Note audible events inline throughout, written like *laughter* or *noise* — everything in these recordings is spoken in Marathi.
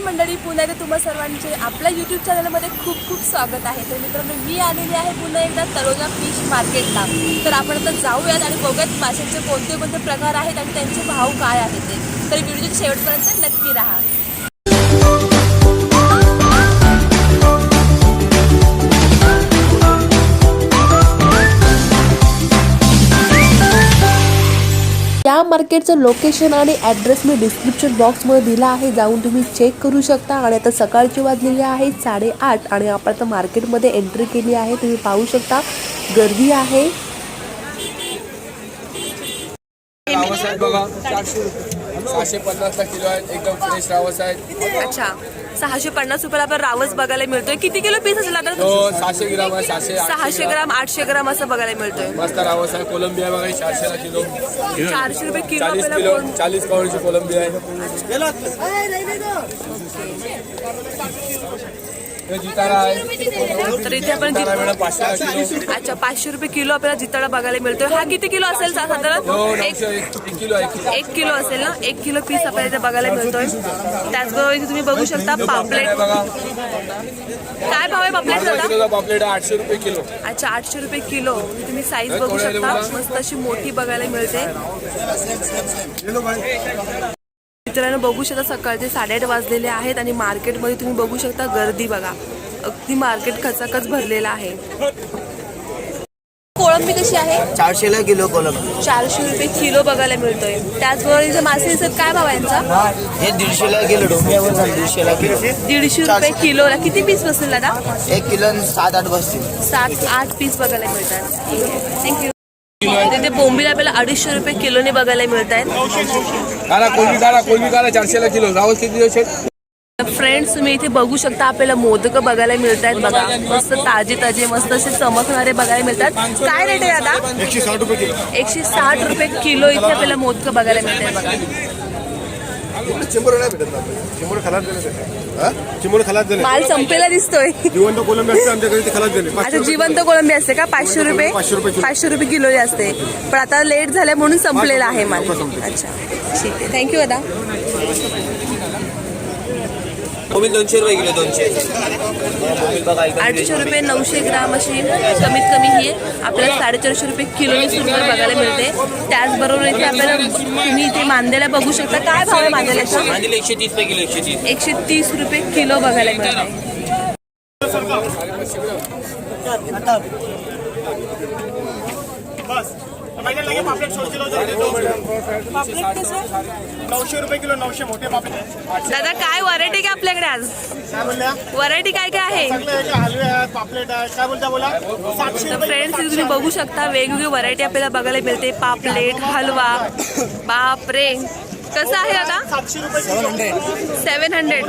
नमस्कार मंडळी. पुण्याचे तुम्हा सर्वांचे आपल्या यूट्यूब चॅनलमध्ये खूप खूप स्वागत आहे. तर मित्रांनो मी आलेली आहे पुन्हा एकदा तरोजा फिश मार्केटला. तर आपण आता जाऊयात आणि बघत माशांचे कोणते कोणते प्रकार आहेत आणि त्यांचे भाव काय आहेत ते. तर व्हिडिओच्या शेवटपर्यंत नक्की राहा. या मार्केटचं लोकेशन आणि ॲड्रेस मी डिस्क्रिप्शन बॉक्समध्ये दिला आहे जाऊन तुम्ही चेक करू शकता. आणि आता सकाळची वाजलेली आहे साडेआठ आणि आपण आता मार्केटमध्ये एंट्री केली आहे. तुम्ही पाहू शकता गर्दी आहे. बघा सहाशे पन्नासला किलो आहेत एकदम फ्रेश रावस आहेत अच्छा. सहाशे पन्नास रुपयाला आपण रावस बघायला मिळतोय. किती किलो पीस असेल आता? तो सहाशे ग्राम आहे सहाशे सहाशे ग्राम. आठशे ग्राम असं बघायला मिळतोय. मस्त रावस आहे कोलंबिया बघा चारशेला किलो. चारशे रुपये किलो चाळीस आपल्याला किलो कोण- चाळीस करोडची कोलंबिया हे आहे तर इथे आपण अच्छा पाचशे रुपये किलो आपल्याला जिताडा बघायला मिळतोय. हा किती किलो असेल साधारण एक नऊशे एक किलो आहे एक किलो. असेल ना? एक किलो पीस आपल्याला इथे बघायला मिळतोय. त्याचबरोबर इथे तुम्ही बघू शकता पापलेट. काय भाव आहे पापलेट पापलेट आठशे रुपये किलो. अच्छा आठशे रुपये किलो. तुम्ही साईज हे बघू शकता. मस्त अशी मोठी बघायला मिळते. मित्रांनो बघू शकता सकाळचे साडेआठ वाजलेले आहेत आणि मार्केटमध्ये तुम्ही बघू शकता गर्दी बघा. अगदी मार्केट खचाखच भरलेलं आहे. कोळंबी कशी आहे? चारशेला किलो कोलम चारशे रुपये किलो बघायला मिळतोय. त्याचबरोबर इथे मासे दिसत काय भाव यांचा? हे दीडशेला किलो झालं दीडशेला किलो. दीडशे रुपये किलोला. किती पीस बसतील दादा? एक किलो सात आठ बसतील. सात आठ पीस बघायला मिळतात. थँक्यू तिथे बोंबील आपल्याला अडीचशे रुपये किलोने बघायला मिळत आहेत काढा कोलबी काढा कोलबी काढा चारशेला किलो. रावस किती दिवस आहेत? फ्रेंड्स तुम्ही इथे बघू शकता आपल्याला मोदक बघायला मिळत आहेत बघा. मस्त ताजे ताजे मस्त असे चमकणारे बघायला मिळतात. काय रेट आहे आता? एकशे साठ रुपये किलो. एकशे साठ रुपये किलो इथे आपल्याला मोदक बघायला मिळत आहे बघा. चिंबोर नाही भेटत ना चिंबोर खलास झाले चिंबोर खलास झाले माल संपेला दिसतोय. जिवंत कोलंबी असते आमच्याकडे ते खलास झाले अच्छा जिवंत कोळंबी असते का? पाचशे रुपये? पाचशे रुपये किलो. पाचशे रुपये किलो असते पण आता लेट झाले म्हणून संपलेला आहे माल. अच्छा. ठीक आहे. थँक्यू दादा. मोबाईल दोनशे रुपये किलो दोनशे. बघा आठशे रुपये नऊशे ग्राम अशी कमीत कमी ही आपल्याला साडेचारशे रुपये किलोने सुद्धा बघायला मिळते. त्याचबरोबर इथे आपल्याला तुम्ही इथे मांदेला बघू शकता. काय भाव आहे मांदेल्याचा मांदिले एकशे तीस रुपये किलो एकशे तीस. एकशे तीस रुपये किलो बघायला मिळते. नऊशे रुपये किलो नऊशे मोठे पापलेट दादा काय व्हरायटी काय आपल्याकडे आज? काय बोलल्या? व्हरायटी काय काय आहे? हलवे आहेत पापलेट आहे काय बोलता बोला? सातशे तर रुपये फ्रेंड्स इथे तुम्ही बघू शकता वेगवेगळी व्हरायटी आपल्याला बघायला मिळते. पापलेट हलवा. बापरे. कसं आहे दादा सातशे रुपये किलो. सेवन हंड्रेड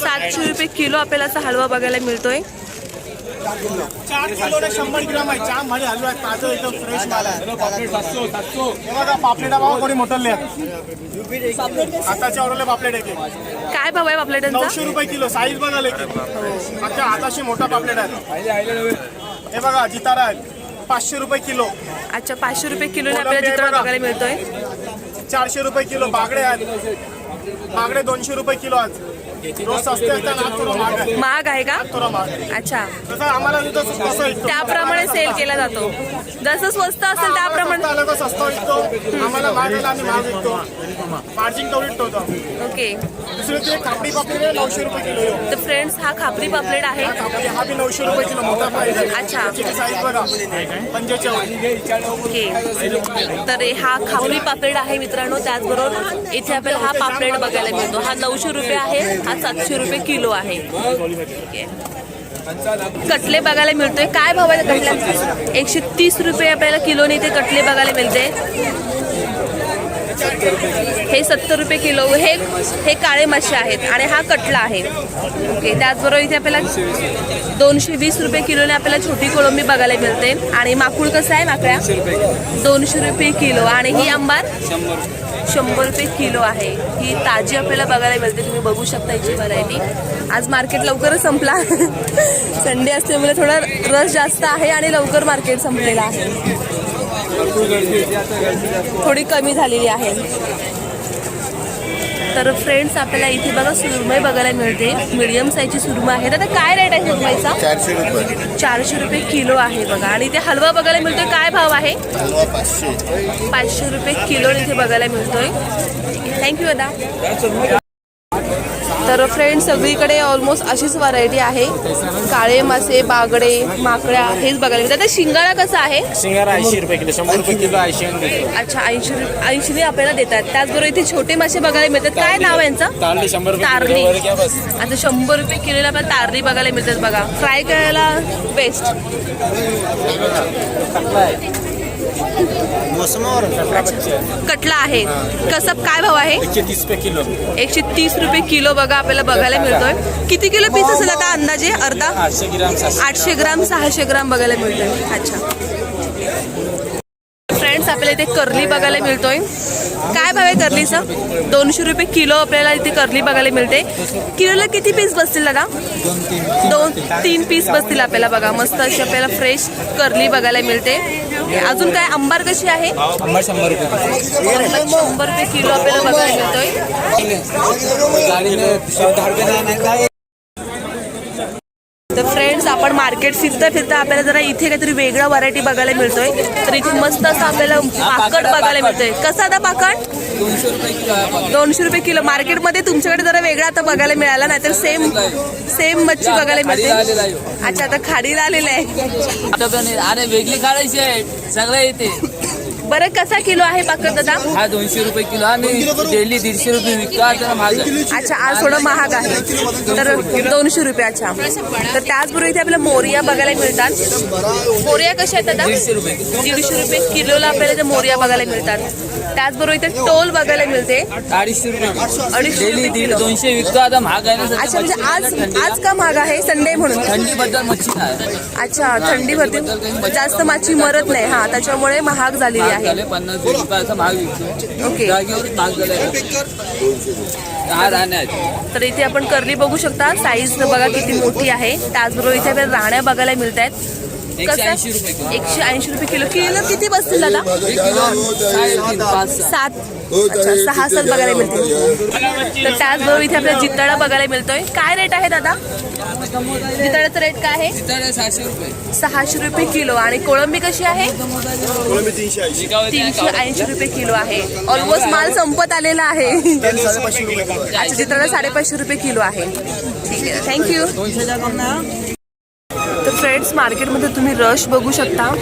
सातशे रुपये किलो आपल्याला असा हलवा बघायला मिळतोय. चार किलो. ने शंभर ग्राम आहे. जाम भारी हलवा आहे ताजं एकदम फ्रेश माल आहे. हे बघा पापलेटा बाबा कोणी मोठं आताच्या ऑर्डरले पापलेट आहे काय भाव आहे पापलेटांचा? नऊशे रुपये किलो. साईज बघा लेकिन आता हाताशी मोठा पापलेट आहे. हे बघा जितारा आहे पाचशे रुपये किलो. अच्छा पाचशे रुपये किलोने आपल्याला चित्र बघायला मिळतोय. चारशे रुपये किलो. बागडे आहेत. बागडे दोनशे रुपये किलो आज. रोज सस्ते असतात आज थोडं महाग आहे. महाग आहे का? थोडं महाग आहे. अच्छा. जसं आम्हाला तिथं कसं विकतो त्याप्रमाणे सेल केला जातो. जसं स्वस्त असेल त्याप्रमाणे आलं तर स्वस्त विकतो. आम्हाला महाग आहे आणि महाग विकतो. मार्जिन तेवढी ठेवतो ओके दुसरे ते कापडी पापडी आहे, नऊशे रुपये किलो आहे. तर फ्रेंड्स हा खापरी पापलेट आहे. कापडी हा बी नऊशे रुपये किलो मोठा प्राईस आहे. अच्छा. त्याची साईज बघा. पंचेचाळीस. ओके तर हा खापरी पापलेट आहे मित्रांनो त्याचबरोबर इथे आपल्याला हा पापलेट बघायला मिळतो. हा नऊशे रुपये आहे. हा सातशे रुपये किलो आहे. कटले बघायला मिळतोय. काय भाव आहे कटल्या? एकशे तीस रुपये आपल्याला किलोने ते कटले बघायला मिळते हे सत्तर रुपये किलो. हे हे काळे मासे आहेत आणि हा कटला आहे. ओके त्याचबरोबर इथे आपल्याला दोनशे वीस रुपये किलोने आपल्याला छोटी कोळंबी बघायला मिळते. आणि माकुळ कसं आहे माकड्या? दोनशे रुपये किलो. आणि ही आंबार शंभर रुपये. किलो आहे. ही ताजी आपल्याला बघायला मिळते. तुम्ही बघू शकता याची व्हरायटी. आज मार्केट लवकरच संपला. *laughs* संडे असल्यामुळे थोडा रस जास्त आहे आणि लवकर मार्केट संपलेलं आहे. थोडी कमी झालेली आहे. तर फ्रेंड्स आपल्याला इथे बघा सुरमई बघायला मिळते. मीडियम साईजची सुरमई आहे. आता काय रेट आहे सुरमईचा? चारशे रुपये. चारशे रुपये किलो आहे बघा. आणि इथे हलवा बघायला मिळतोय. काय भाव आहे? पाचशे. रुपये किलो इथे बघायला मिळतोय. थँक्यू दादा तर फ्रेंड सगळीकडे ऑलमोस्ट अशीच व्हरायटी आहे. काळे मासे बागडे माकड्या हेच बघायला मिळतात. शिंगाडा कसा आहे? सिंगारा ऐंशी रुपये किलो शंभर रुपये किलो ऐंशी अच्छा ऐंशी ऐंशीने आपल्याला देतात. त्याचबरोबर इथे छोटे मासे बघायला मिळतात. काय नाव यांचं? तारली शंभर रुपये तारली किलो आता शंभर रुपये किलोला आपल्याला तारली बघायला मिळतात बघा. फ्राय करायला बेस्ट मोसमावर कटला आहे. कसं काय भाव आहे? एकशे तीस रुपये किलो. एकशे तीस रुपये किलो बघा आपल्याला बघायला मिळतोय. किती किलो पीस असेल आता अंदाजे? अर्धा? आठशे ग्राम आठशे ग्राम सहाशे ग्राम बघायला मिळतोय. अच्छा. फ्रेंड्स आपल्याला इथे करली बघायला मिळतोय. काय भाव आहे करलीचं दोनशे रुपये किलो आपल्याला इथे करली बघायला मिळते. किलोला किती पीस बसतील दादा? दोन तीन पीस बसतील आपल्याला बघा. मस्त अशी आपल्याला फ्रेश करली बघायला मिळते. अजून काय अंबार कशी आहे? शंभर शंभर रुपये शंभर रुपये किलो आपल्याला बघायला मिळतोय. दहा रुपये तर फ्रेंड्स आपण मार्केट फिरता फिरता आपल्याला जरा इथे काहीतरी वेगळा व्हरायटी बघायला मिळतोय. तर इथे मस्त असं आपल्याला पाकड बघायला मिळतोय. कसा आता पाकड? दोनशे रुपये किलो. मार्केटमध्ये तुमच्याकडे जरा वेगळा आता बघायला मिळाला नाही तर सेम सेम मच्छी बघायला मिळते. अच्छा आता खाडीला आलेलं आहे. आता पण अरे वेगळी काढायची आहे. सगळं येते बरं कसा किलो आहे पाकड दादा? हा दोनशे रुपये किलो. आणि डेली दीडशे रुपये विकतो. आता महाग. आहे. अच्छा आज थोडं महाग आहे. तर दोनशे रुपये अच्छा. तर त्याचबरोबर इथे आपल्याला मोरिया बघायला मिळतात. मोरिया कशा आहेत दादा? दीडशे रुपये किलो. दीडशे रुपये किलोला आपल्याला इथे मोरिया बघायला मिळतात. त्याचबरोबर इथे टोल बघायला मिळते. अडीचशे रुपये अडीचशे डेली रुपये दीड किलो. दोनशे विकतो. आता महाग आहे ना सध्या अच्छा म्हणजे आज थंडी आज का महाग आहे? संडे म्हणून. थंडीबद्दल मच्छी नाही अच्छा थंडी भरती जास्त माची मरत नाही. हा त्याच्यामुळे महाग झालेली आहे पन्नास रुपयाचा विकतो. ओके. जागेवर तर इथे आपण करली बघू शकता साईज बघा किती मोठी आहे. त्याचबरोबर इथे आपल्याला राण्या बघायला मिळत आहेत. एकशे ऐंशी रुपये किलो. किलो. किती बसतील दादा. सात. अच्छा सहा सात बघायला मिळतील. तर त्याचबरोबर इथे आपल्याला जिताडा बघायला मिळतोय. काय रेट आहे दादा? जिताड्याचा रेट काय आहे? सहाशे रुपये. किलो. आणि कोळंबी कशी आहे? कोळंबी तीनशे ऐंशी. रुपये किलो आहे. ऑलमोस्ट माल संपत आलेला आहे. साडेपाचशे रुपये किलो अच्छा साडेपाचशे रुपये किलो आहे. ठीक आहे. थँक्यू तर फ्रेंड्स मार्केटमध्ये तुम्ही रश बघू शकता.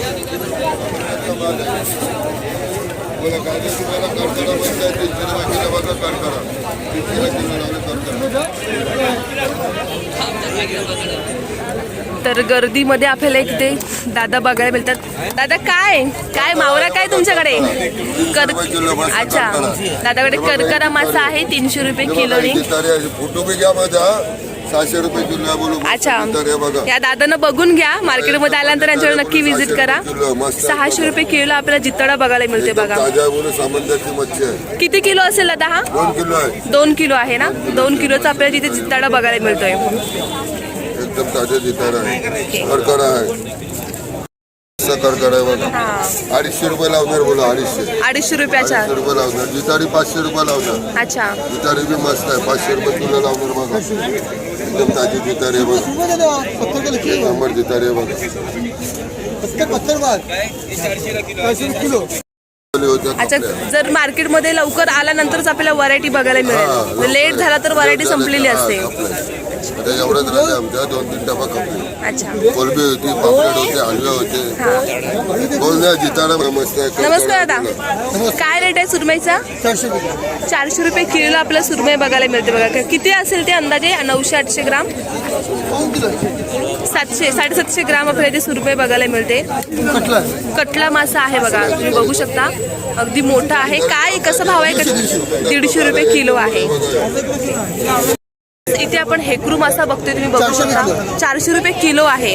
तर गर्दीमध्ये आपल्याला एक ते दादा बघायला मिळतात. दादा काय? काय मावरा काय तुमच्याकडे? कर अच्छा. दादाकडे करकरा मासा आहे तीनशे रुपये किलोनी. फोटो घ्या सहाशे रुपये किलो आहे बोलू. अच्छा. या दादांना बघून घ्या. मार्केटमध्ये आल्यानंतर यांच्याकडे नक्की व्हिजिट करा. सहाशे रुपये किलो आपल्याला जितडा बघायला मिळते बघा. किती किलो असेल दादा हा? दोन किलो आहे. दोन किलो आहे ना? दोन किलोचा आपल्याला तिथे जितडा बघायला मिळतोय. एकदम जितार आहे. बघा अडीचशे रुपये लावणार बोला अडीचशे. अडीचशे रुपयाच्या? अडीचशे रुपये लावणार. जितारी पाचशे रुपये लावणार. अच्छा. जितारी बी मस्त आहे. पाचशे रुपये किलो लावणार बघा. एकदम ताजी जितारी आहे बघा. एक नंबर जितारी आहे बघा. अच्छा जर मार्केटमध्ये लवकर आल्यानंतरच आपल्याला व्हरायटी बघायला मिळेल. लेट झाला तर व्हरायटी संपलेली असते. आता एवढंच राहिले आमच्या दोन तीन डबा कोलबी होती पापलेट होते हलवे होते. हा. बोल जिताडा आहे नमस्कार दादा. काय रेट आहे सुरमईचा? चारशे रुपये. किलोला आपल्याला सुरमई बघायला मिळते बघा. किती असेल ते अंदाजे? नऊशे आठशे ग्राम? सातशे साडेसातशे ग्राम आपल्याला इथे सुरमई बघायला मिळते. कटला. मासा आहे बघा. तुम्ही बघू शकता. अगदी मोठा आहे. काय कसं भाव आहे? दीडशे रुपये किलो आहे. आपण हेकरू मासा बघतोय तुम्ही बघू शकता. चारशे रुपये किलो आहे.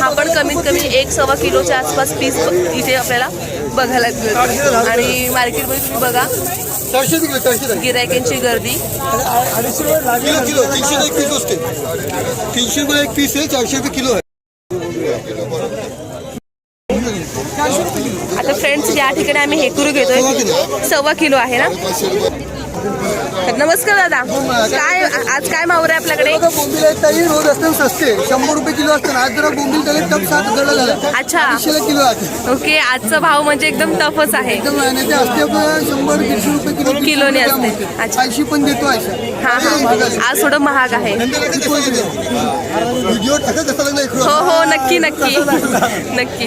हा पण कमीत कमी एक सव्वा किलोच्या आसपास पीस इथे आपल्याला बघायला मिळतो. आणि मार्केटमध्ये तुम्ही बघा. गिरायकांची गर्दी. Kilo kilo. तीनशे रुपये एक पीस असते. तीनशे रुपये एक पीस आहे चारशे रुपये किलो आहे. आता फ्रेंड्स या ठिकाणी आम्ही हेकुरू घेतोय. सव्वा किलो. आहे ना? नमस्कार दादा. काय आज काय मावर आहे आपल्याकडे? बोंबील आहेत ताई रोज असते सस्ते. शंभर रुपये किलो असतात आज जरा बोंबील त्याला टप सात हजारला झाला अच्छा. किलो आहे ओके आजचा भाव म्हणजे एकदम टफच आहे. एकदम ते असते शंभर दीडशे रुपये किलो किलोने असते. अच्छा. ऐंशी पण देतो ऐंशी. हा हा. आज थोडं महाग आहे. व्हिडिओ टाकत कसा लागला इकडं हो हो नक्की नक्की. नक्की.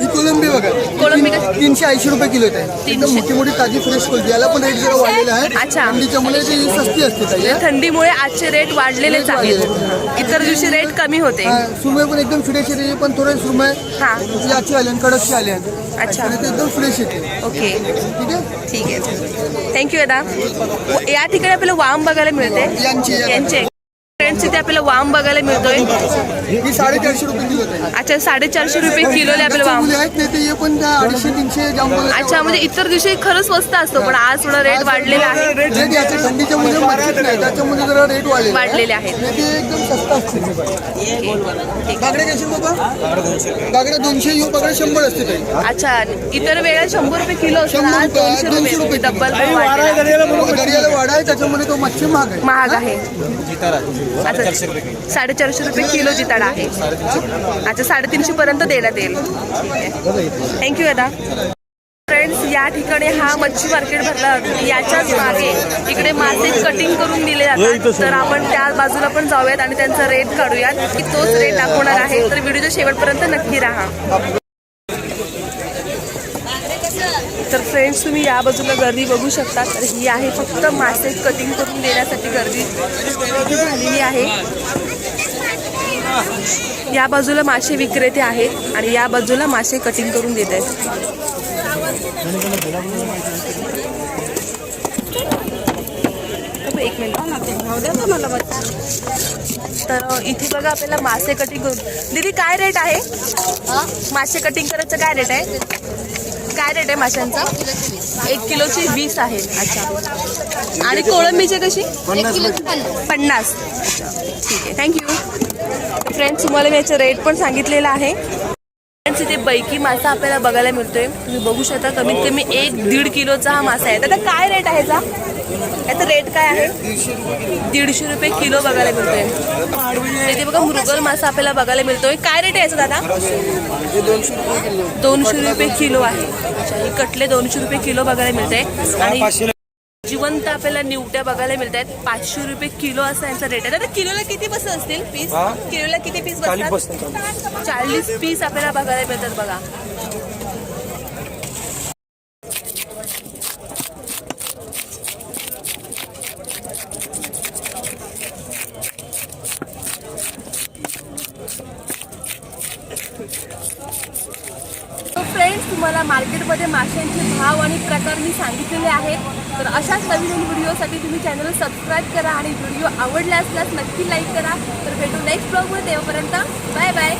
ही कोलंबी बघा. कोलंबी? तीनशे ऐंशी रुपये किलो आहे. एकदम. मोठी मोठी ताजी फ्रेश कोलंबी. याला पण रेट जरा वाढलेला आहे. अच्छा. थंडीच्यामुळे ती सस्ती असते ताई हा. थंडीमुळे आजचे रेट वाढलेलेच आहेत. इतर दिवशी रेट कमी होते. हा, सुरमई पण एकदम फ्रेश येते. पण थोडे सुरमई हा. याची आली आणि कडकची आली अच्छा. आणि ते एकदम फ्रेश येते. ओके. ठीक आहे? ठीक आहे. थँक्यू दादा या ठिकाणी आपल्याला वाम बघायला मिळते. यांची यांचे. फ्रेंड्स इथे आपल्याला वाम बघायला मिळतोय. ही साडेचारशे रुपये किलो आहे. अच्छा साडेचारशे रुपये किलोले आपल्याला वाम. ते हे अच्छा म्हणजे इतर दिवशी खरंच स्वस्त असतो पण आज थोडा रेट वाढलेला आहे. वाढलेले आहेत. ते. काही अच्छा इतर वेळेला शंभर रुपये किलो असतो दोनशे रुपये रुपये. डब्बल आहे. आहे तो महाग आहे. आहे साडेचारशे रुपये किलो. साडेचारशे रुपये किलो जिताडा आहे. अच्छा साडेतीनशे पर्यंत देण्यात येईल. थँक्यू दादा. फ्रेंड्स या ठिकाणी हा मच्छी मार्केट भरला. जातो. याच्याच मागे इकडे मासे कटिंग करून दिले जातात. तर आपण त्या बाजूला पण जाऊयात आणि त्यांचा रेट काढूयात. की तोच रेट दाखवणार आहे. तर व्हिडिओच्या शेवटपर्यंत नक्की राहा तर फ्रेंड्स तुम्ही या बाजूला गर्दी बघू शकता. तर ही आहे फक्त मासे कटिंग करून देण्यासाठी गर्दी झालेली आहे. या बाजूला मासे विक्रेते आहेत आणि या बाजूला मासे कटिंग करून देत आहेत. एक मिनिट. तर इथे बघा आपल्याला मासे कटिंग करून दीदी काय रेट आहे? मासे कटिंग करायचं काय रेट आहे? काय रेट आहे माशांचा? एक किलोची वीस आहे. अच्छा. आणि कोळंबीचे कशी? पन्नास ठीक आहे. थँक्यू फ्रेंड्स तुम्हाला मी याचं रेट पण सांगितलेलं आहे. तिथे बैकी मासा आपल्याला बघायला मिळतोय. तुम्ही बघू शकता कमीत कमी एक दीड किलोचा हा मासा आहे. आता काय रेट आहे याचा? याचा रेट काय आहे? दीडशे रुपये किलो बघायला मिळतोय. इथे बघा मृगल मासा आपल्याला बघायला मिळतोय. काय रेट आहे याचा दादा? दोनशे रुपये किलो आहे. अच्छा हे कटले दोनशे रुपये किलो बघायला मिळते आणि जिवंत आपल्याला निवट्या बघायला मिळत आहेत पाचशे रुपये किलो असा यांचा रेट आहे. आता किलोला किती बस असतील? पीस? किलोला किती पीस बसतात. चाळीस पीस आपल्याला बघायला मिळतात बघा फ्रेंड्स तुम्हाला मार्केटमध्ये माशांचे भाव आणि प्रकार मी सांगितलेले आहेत. तर अशाच नवीन नवीन व्हिडिओसाठी तुम्ही चॅनल सबस्क्राईब करा आणि व्हिडिओ आवडला असल्यास नक्की लाईक करा. तर भेटू नेक्स्ट ब्लॉगमध्ये तेव्हापर्यंत बाय बाय